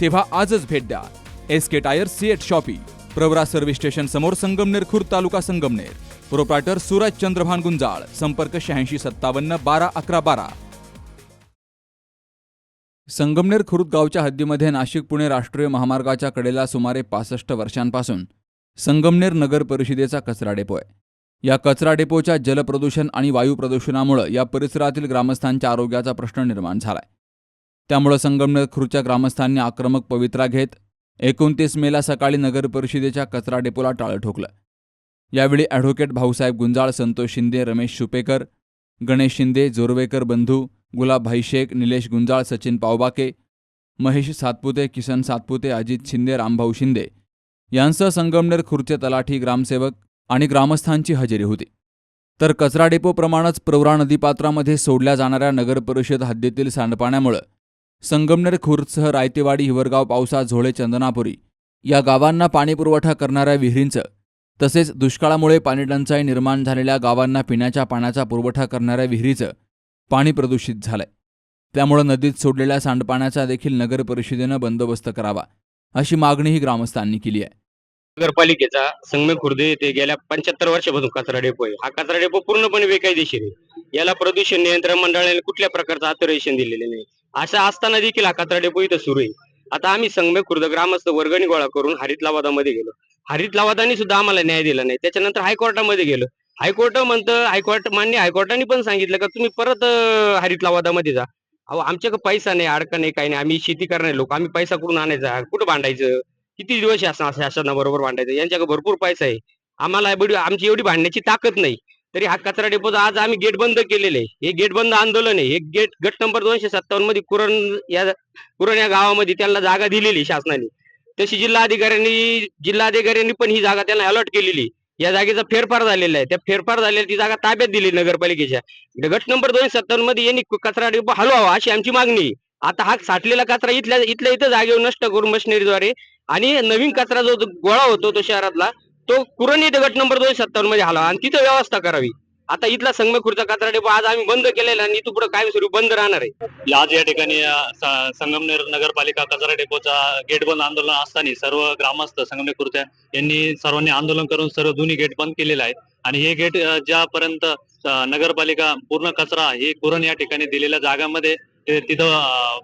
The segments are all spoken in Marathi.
तेव्हा आजच भेट द्या. S K tyre CEAT shoppe Pravara service station समोर संगमनेर खुर्द तालुका संगमनेर. प्रोप्रायटर सूरज चंद्रभान गुंजाळ संपर्क शहाऐंशी सत्तावन्न बारा अकरा बारा. संगमनेर खुर्द गावच्या हद्दीमध्ये नाशिक पुणे राष्ट्रीय महामार्गाच्या कडेला सुमारे पासष्ट वर्षांपासून संगमनेर नगर परिषदेचा कचरा डेपो आहे. या कचरा डेपोच्या जलप्रदूषण आणि वायू प्रदूषणामुळे या परिसरातील ग्रामस्थांच्या आरोग्याचा प्रश्न निर्माण झालाय. त्यामुळे संगमनेर खुर्च्या ग्रामस्थांनी आक्रमक पवित्रा घेत एकोणतीस मेला सकाळी नगर परिषदेच्या कचरा डेपोला टाळं ठोकलं. यावेळी ॲडव्होकेट भाऊसाहेब गुंजाळ संतोष शिंदे रमेश शुपेकर गणेश शिंदे जोरवेकर बंधू गुलाबभाई शेख निलेश गुंजाळ सचिन पावबाके महेश सातपुते किसन सातपुते अजित शिंदे रामभाऊ शिंदे यांसह संगमनेर खुर्चे तलाठी ग्रामसेवक आणि ग्रामस्थांची हजेरी होती. तर कचरा डेपोप्रमाणेच प्रवरा नदीपात्रामध्ये सोडल्या जाणाऱ्या नगर परिषद हद्दीतील सांडपाण्यामुळं संगमनेर खुर्दसह रायतेवाडी हिवरगाव पावसा झोळे चंदनापुरी या गावांना पाणीपुरवठा करणाऱ्या विहिरींचं तसेच दुष्काळामुळे पाणीटंचाई निर्माण झालेल्या गावांना पिण्याच्या पाण्याचा पुरवठा करणाऱ्या विहिरीचं पाणी प्रदूषित झालंय. त्यामुळं नदीत सोडलेल्या सांडपाण्याचा देखील नगर परिषदेनं बंदोबस्त करावा अशी मागणीही ग्रामस्थांनी केली आहे. नगरपालिकेचा संगमे खुर्दे येथे गेल्या पंच्याहत्तर वर्षापासून कचरा डेपो आहे. हा कचरा डेपो पूर्णपणे बेकायदेशीर आहे. याला प्रदूषण नियंत्रण मंडळाने कुठल्या प्रकारचं ऑथोरायझेशन दिलेले नाही. अशा असताना देखील हा कचरा डेपो इथं सुरू आहे. आता आम्ही संगमे खुर्द ग्रामस्थ वर्गणी गोळा करून हरित लवादामध्ये गेलो. हरित लवादानी सुद्धा आम्हाला न्याय दिला नाही. त्याच्यानंतर हायकोर्टामध्ये गेलो. हायकोर्ट म्हणतं हायकोर्ट मान्य हायकोर्टाने पण सांगितलं का तुम्ही परत हरित लवादामध्ये जा. अहो आमच्याकडे पैसा नाही अडका नाही काही नाही. आम्ही शेती करणारे लोक. आम्ही पैसा कुठून आणायचा? कुठं भांडायचं? किती दिवस शासन शासनाबरोबर भांडायचं? यांच्याकडे भरपूर पैसा आहे. आम्हाला आमची एवढी भांडण्याची ताकद नाही. तरी हा कचरा डेपोचा आज आम्ही गेट बंद केलेले. हे गेट बंद आंदोलन आहे. हे गेट गट नंबर दोनशे सत्तावन्नमध्ये कुरण या कुरण या गावामध्ये त्यांना जागा दिलेली शासनाने. तशी जिल्हाधिकाऱ्यांनी जिल्हाधिकाऱ्यांनी पण ही जागा त्यांना अलॉट केलेली. या जागेचा फेरफार झालेला आहे. त्या फेरफार झालेल्या ती जागा ताब्यात दिली नगरपालिकेच्या. गट नंबर दोनशे सत्तावन्नमध्ये यांनी कचरा डेपो हलवावा अशी आमची मागणी आता हा साठलेला कचरा इथल्या इथल्या इथं जागेवर नष्ट करून मशिनरीद्वारे आणि नवीन कचरा जो गोळा होतो तो शहरातला तो कुरणी गट नंबर दोनशे सत्तावन्नमध्ये हलावा आणि तिथं व्यवस्था करावी. आता इथला संगमेखुरचा कचरा डेपो आज आम्ही बंद केलेला आणि इथं पुढे कायमस्वरूपी बंद राहणार आहे. आज या ठिकाणी संगमनेर नगरपालिका कचरा डेपोचा गेट बंद आंदोलन असताना सर्व ग्रामस्थ संगमनेर यांनी सर्वांनी आंदोलन करून सर्व दोन्ही गेट बंद केलेले आहेत. आणि हे गेट ज्यापर्यंत नगरपालिका पूर्ण कचरा हे कुरण या ठिकाणी दिलेल्या जागामध्ये ते तिथं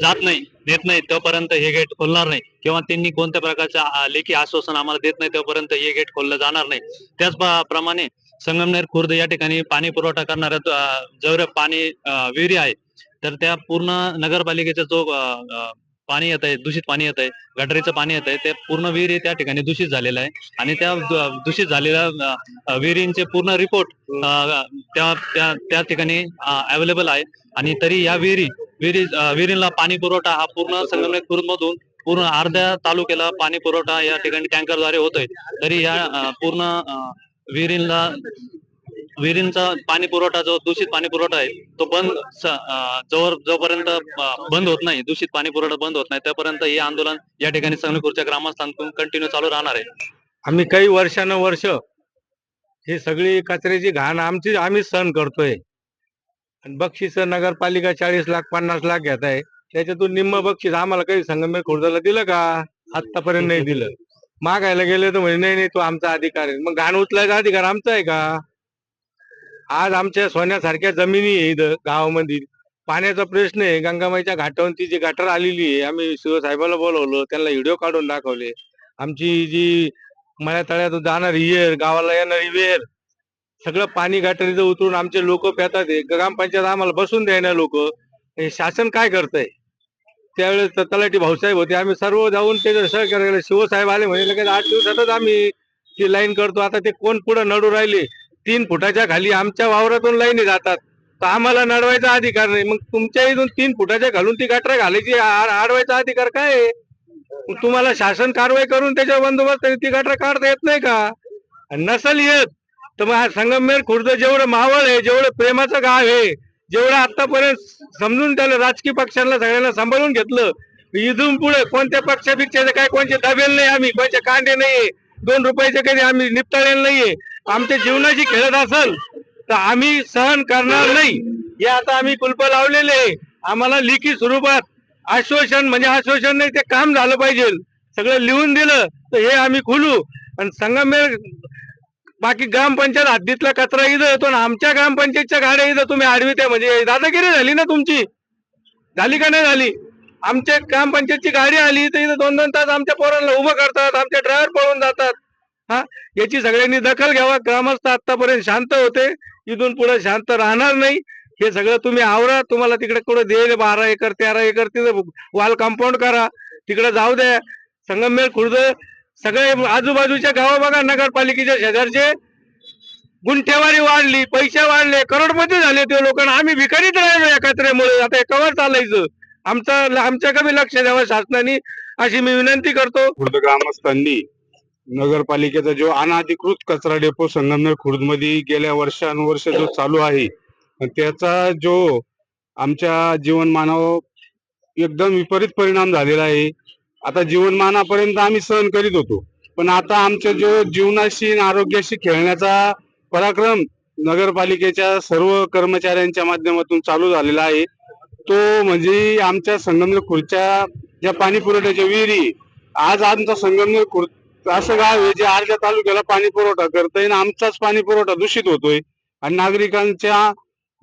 जात नाही देत नाही तोपर्यंत हे गेट खोलणार नाही. किंवा त्यांनी कोणत्या प्रकारचं लेखी आश्वासन आम्हाला देत नाही तोपर्यंत हे गेट खोललं जाणार नाही. त्याच प्रमाणे संगमनेर खुर्द या ठिकाणी पाणी पुरवठा करणाऱ्या जवळ पाणी विहिरी आहे तर त्या पूर्ण नगरपालिकेचा जो पाणी येत आहे दूषित पाणी येत आहे गटरीचं पाणी येत आहे ते पूर्ण विहिरी त्या ठिकाणी दूषित झालेलं आहे. आणि त्या दूषित झालेल्या विहिरींचे पूर्ण रिपोर्ट त्या त्या त्या ठिकाणी अवेलेबल आहे. आणि तरी या विहिरी विहिरी अ, विहिरीला पाणी पुरवठा हा पूर्ण संगमनेर मधून पूर्ण अर्ध्या तालुक्याला पाणी पुरवठा या ठिकाणी टँकरद्वारे होतोय. तरी या पूर्ण विहिरींना विहिरींचा पाणी पुरवठा जो दूषित पाणी पुरवठा आहे तो बंद जोवर जोपर्यंत बंद होत नाही दूषित पाणी पुरवठा बंद होत नाही त्यापर्यंत हे आंदोलन या ठिकाणी संगमेपूरच्या ग्रामस्थांतून कंटिन्यू चालू राहणार आहे. आम्ही काही वर्षानुवर्ष ही सगळी कचऱ्याची घाण आमची आम्ही सहन करतोय. आणि बक्षीस नगरपालिका चाळीस लाख पन्नास लाख घेत आहे. त्याच्यातून निम्म बक्षीस आम्हाला काही संगमेर खुर्दाला दिलं का? आतापर्यंत नाही दिलं. मागायला गेले तर म्हणजे नाही नाही तो आमचा अधिकार आहे. मग घाण उचलायचा अधिकार आमचा आहे का? आज आमच्या सोन्यासारख्या जमिनी आहे इथं गावामध्ये. पाण्याचा प्रश्न आहे. गंगामाईच्या घाटावरती जी गटर आलेली आहे आम्ही शिवसाहेबाला बोलवलं त्यांना व्हिडिओ काढून दाखवले. आमची जी मळ्या तळ्यात जाणारी येर गावाला येणारी वेर सगळं पाणी गटारीचं उतरून आमचे लोक पेतात ग्रामपंचायत आम्हाला बसून द्यायना लोक. हे शासन काय करतंय? त्यावेळेस तलाठी भाऊसाहेब होते. आम्ही सर्व जाऊन ते सहकार्य केलं. शिवसाहेब आले. म्हणजे लगेच आठ दिवसातच आम्ही ती लाईन करतो. आता ते कोण पुढे नडू राहिले? तीन फुटाच्या खाली आमच्या वावरातून लाईनी जातात. तर आम्हाला नडवायचा अधिकार नाही. मग तुमच्या इथून तीन फुटाच्या घालून ती गटर घालायची. अडवायचा अधिकार काय आहे? तुम्हाला शासन कारवाई करून त्याच्या बंदोबस्त ती गटर काढता येत नाही का? नसेल नसल येत तर मग हा संगमनेर खुर्द जेवढं मावळ आहे जेवढं प्रेमाचं गाव आहे जेवढं आतापर्यंत समजून त्याला राजकीय पक्षांना सगळ्यांना सांभाळून घेतलं इथून पुढे कोणत्या पक्षापिक्षाचे काय कोणते दाबेल नाही आम्ही कोणचे कांदे नाहीये दोन रुपयाचे कधी आम्ही निपटाळेल नाहीये. आमच्या जीवनाची खेळत असेल तर आम्ही सहन करणार नाही. हे आता आम्ही कुलप लावलेले आहे. आम्हाला लिखी स्वरूपात आश्वासन म्हणजे आश्वासन नाही ते काम झालं पाहिजे. सगळं लिहून दिलं तर हे आम्ही खुलू. आणि संगमेर बाकी ग्रामपंचायत हद्दीतला कचरा इथं येतो आमच्या ग्रामपंचायतच्या गाड्या इथं तुम्ही आडवी त्या म्हणजे दादागिरी झाली ना तुमची? झाली का नाही झाली? आमच्या ग्रामपंचायतची गाडी आली तर इथं दोन दोन तास आमच्या पोरांना उभं करतात आमचे ड्रायव्हर पळून जातात. हा याची सगळ्यांनी दखल घ्यावा. ग्रामस्थ आतापर्यंत शांत होते. इथून पुढे शांत राहणार नाही. हे सगळं तुम्ही आवरा. तुम्हाला तिकडे कुठं देईल? बारा एकर तेरा एकर तिथं वाल कंपाऊंड करा. तिकडे जाऊ द्या. संगमेर खुर्द सगळे आजूबाजूच्या गाव बघा. नगरपालिकेच्या शेजारचे. गुंठेवारी वाढली पैसे वाढले करोडपती झाले ते लोक. आम्ही भिकारीत राहिलो या कचऱ्यामुळे आता एकावर कवर चालायचं. आमचं आमच्या कमी लक्ष द्यावं शासनाने. अशी मी विनंती करतो. खुर्द ग्रामस्थांनी नगरपालिकेचा जो अनाधिकृत कचरा डेपो संगमनेर खुर्दमध्ये गेल्या वर्षानुवर्ष जो चालू आहे त्याचा जो आमच्या जीवनमानावर एकदम विपरीत परिणाम झालेला आहे. आता जीवनमानापर्यंत आम्ही सहन करीत होतो पण आता आमच्या जो जीवनाशी आरोग्याशी खेळण्याचा पराक्रम नगरपालिकेच्या सर्व कर्मचाऱ्यांच्या माध्यमातून चालू झालेला आहे. तो म्हणजे आमच्या संगमनेर खुर्च्या ज्या पाणी पुरवठ्याच्या विहिरी आज आमचा संगमनेर खुर्द असं गाव आहे जे अर्ध्या तालुक्याला पाणी पुरवठा करतंय आणि आमचाच पाणी पुरवठा दूषित होतोय. आणि नागरिकांच्या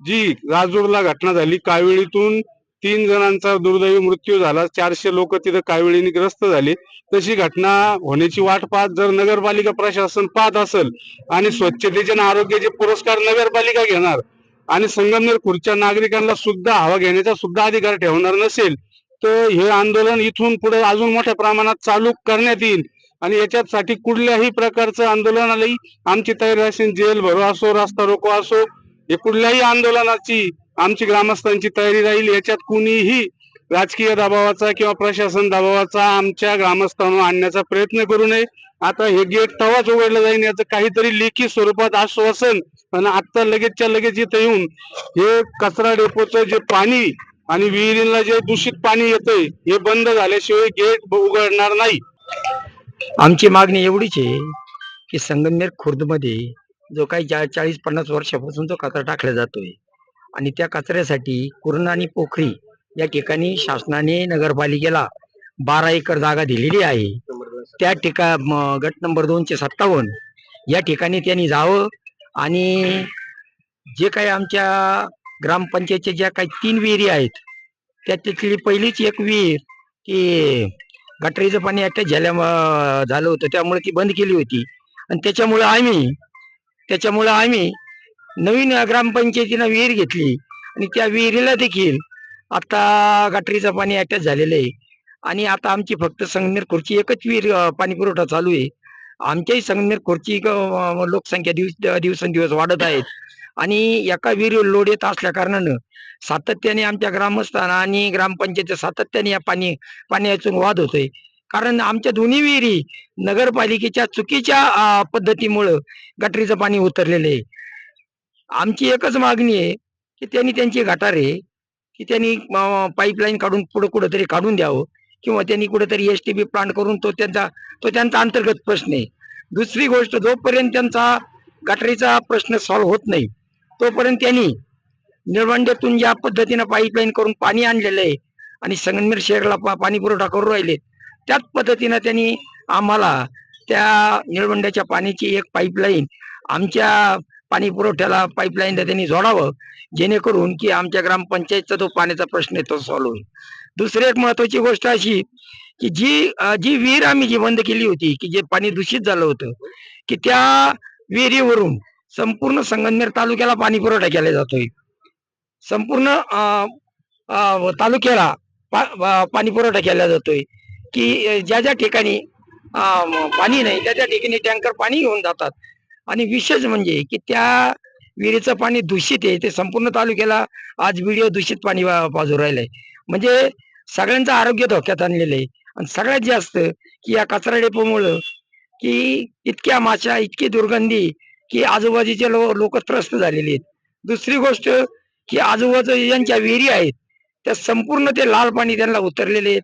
जी राजूरला घटना झाली कावेळीतून तीन जणांचा दुर्दैवी मृत्यू झाला. चारशे लोक तिथं कावेळीने ग्रस्त झाले. तशी घटना होण्याची वाट पाहत जर नगरपालिका प्रशासन पाहत असेल आणि स्वच्छतेचे आणि आरोग्याचे पुरस्कार नगरपालिका घेणार आणि संगमनेर खुर्च्या नागरिकांना सुद्धा हवा घेण्याचा सुद्धा अधिकार ठेवणार नसेल तर हे आंदोलन इथून पुढे अजून मोठ्या प्रमाणात चालू करण्यात येईल. आणि याच्यासाठी कुठल्याही प्रकारचं आंदोलनालाही आमची तयारी असेल जेल भरो असो रस्ता रोको असो हे कुठल्याही आंदोलनाची आमची ग्रामस्थांची तयारी राहील. याच्यात कुणीही राजकीय दबावाचा किंवा प्रशासन दबावाचा आमच्या ग्रामस्थांवर आणण्याचा प्रयत्न करू नये. आता हे गेट तवाच उघडलं जाईल याचं काहीतरी लेखी स्वरूपात आश्वासन आणि आता लगेचच्या लगेच इथं येऊन हे कचरा डेपोचं जे पाणी आणि विहिरीला जे दूषित पाणी येतंय हे बंद झाल्याशिवाय गेट उघडणार नाही. आमची मागणी एवढीच आहे की संगमनेर खुर्दमध्ये जो काही चा चाळीस पन्नास वर्षापासून जो कचरा टाकला जातोय आणि त्या कचऱ्यासाठी कुरण आणि पोखरी या ठिकाणी शासनाने नगरपालिकेला बारा एकर जागा दिलेली आहे. त्या ठिका गट नंबर दोनशे सत्तावन्न या ठिकाणी त्यांनी जावं आणि जे काही आमच्या ग्रामपंचायतच्या ज्या काही तीन विहिरी आहेत त्याच्यातली पहिलीच एक विहीर की गटरीचं पाणी एकट्या झाल्या झालं होतं. त्यामुळे ती बंद केली होती. आणि त्याच्यामुळे आम्ही त्याच्यामुळे आम्ही नवीन ग्रामपंचायतीनं विहीर घेतली. आणि त्या विहिरीला देखील आता गटरीचं पाणी अटॅच झालेलं आहे. आणि आता आमची फक्त संगमेर खुर्ची एकच विहीर पाणी पुरवठा चालू आहे. आमच्याही संगमेर खुर्ची लोकसंख्या दिवस दिवसेंदिवस वाढत आहेत आणि एका विहिरीवर लोड येत असल्या कारणानं सातत्याने आमच्या ग्रामस्थांना आणि ग्रामपंचायत सातत्याने या पाणी पाण्यातून वाद होतोय. कारण आमच्या दोन्ही विहिरी नगरपालिकेच्या चुकीच्या पद्धतीमुळं गटरीचं पाणी उतरलेलं आहे. आमची एकच मागणी आहे की त्यांनी त्यांची गटारे की त्यांनी पाईपलाईन काढून पुढं कुठंतरी काढून द्यावं किंवा त्यांनी कुठेतरी एस टी बी प्लांट करून तो त्यांचा तो त्यांचा अंतर्गत प्रश्न आहे. दुसरी गोष्ट जोपर्यंत त्यांचा गटरीचा प्रश्न सॉल्व्ह होत नाही तोपर्यंत त्यांनी निळवंड्यातून ज्या पद्धतीनं पाईपलाईन करून पाणी आणलेलं आहे आणि संगमनेर शहराला पा- पाणी पुरवठा करून राहिले. त्याच पद्धतीनं त्यांनी आम्हाला त्या निळवंड्याच्या पाण्याची एक पाईपलाईन आमच्या पाणी पुरवठ्याला पाईपलाईनला त्यांनी जोडावं जेणेकरून की आमच्या ग्रामपंचायतचा जो पाण्याचा प्रश्न आहे तो सॉल्व्ह होईल. दुसरी एक महत्वाची गोष्ट अशी की जी जी विहीर आम्ही जी बंद केली होती की जे पाणी दूषित झालं होतं की त्या विहिरीवरून संपूर्ण संगमनेर तालुक्याला पाणी पुरवठा केला जातोय. संपूर्ण तालुक्याला पाणी पुरवठा केला जातोय. की ज्या ज्या ठिकाणी पाणी नाही त्या त्या ठिकाणी टँकर पाणी घेऊन जातात. आणि विशेष म्हणजे की त्या विहिरीचं पाणी दूषित आहे ते संपूर्ण तालुक्याला आज व्हिडिओ दूषित पाणी बाजू राहिलंय. म्हणजे सगळ्यांचं आरोग्य धोक्यात आणलेलं आहे. आणि सगळ्यात जास्त की या कचरा डेपोमुळं की इतक्या माशा इतकी दुर्गंधी की आजूबाजूचे लो लोक त्रस्त झालेले आहेत. दुसरी गोष्ट की आजूबाजू यांच्या विहिरी आहेत त्या संपूर्ण ते लाल पाणी त्यांना उतरलेले आहेत.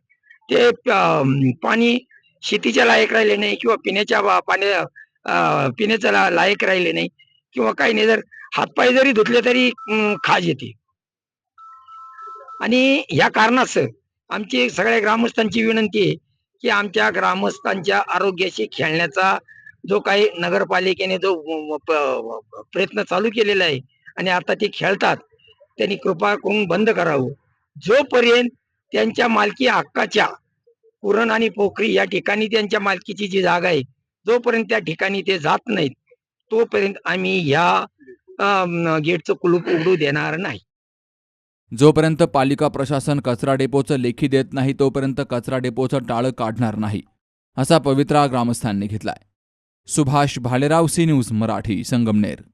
ते पाणी शेतीच्या लायक राहिले नाही किंवा पिण्याच्या पाणी पाण्या अं, पिण्याच्या लायक राहिले नाही किंवा काही नाही. जर हातपाय जरी धुतले तरी खाज येते. आणि ह्या कारणास्तव आमची सगळ्या ग्रामस्थांची विनंती आहे की आमच्या ग्रामस्थांच्या आरोग्याशी खेळण्याचा जो काही नगरपालिकेने जो प्रयत्न चालू केलेला आहे आणि आता ते खेळतात त्यांनी कृपा करून बंद करावं. जोपर्यंत त्यांच्या मालकी हक्काच्या पुरण आणि पोखरी या ठिकाणी त्यांच्या मालकीची जी जागा आहे जोपर्यंत त्या ठिकाणी ते जात नाहीत तोपर्यंत आम्ही ह्या गेटचं कुलूप उघडू देणार नाही. जोपर्यंत पालिका प्रशासन कचरा डेपोचं लेखी देत नाही तोपर्यंत कचरा डेपोचं टाळं काढणार नाही असा पवित्रा ग्रामस्थांनी घेतलाय. Subhash Bhalerao C news Marathi Sangamner.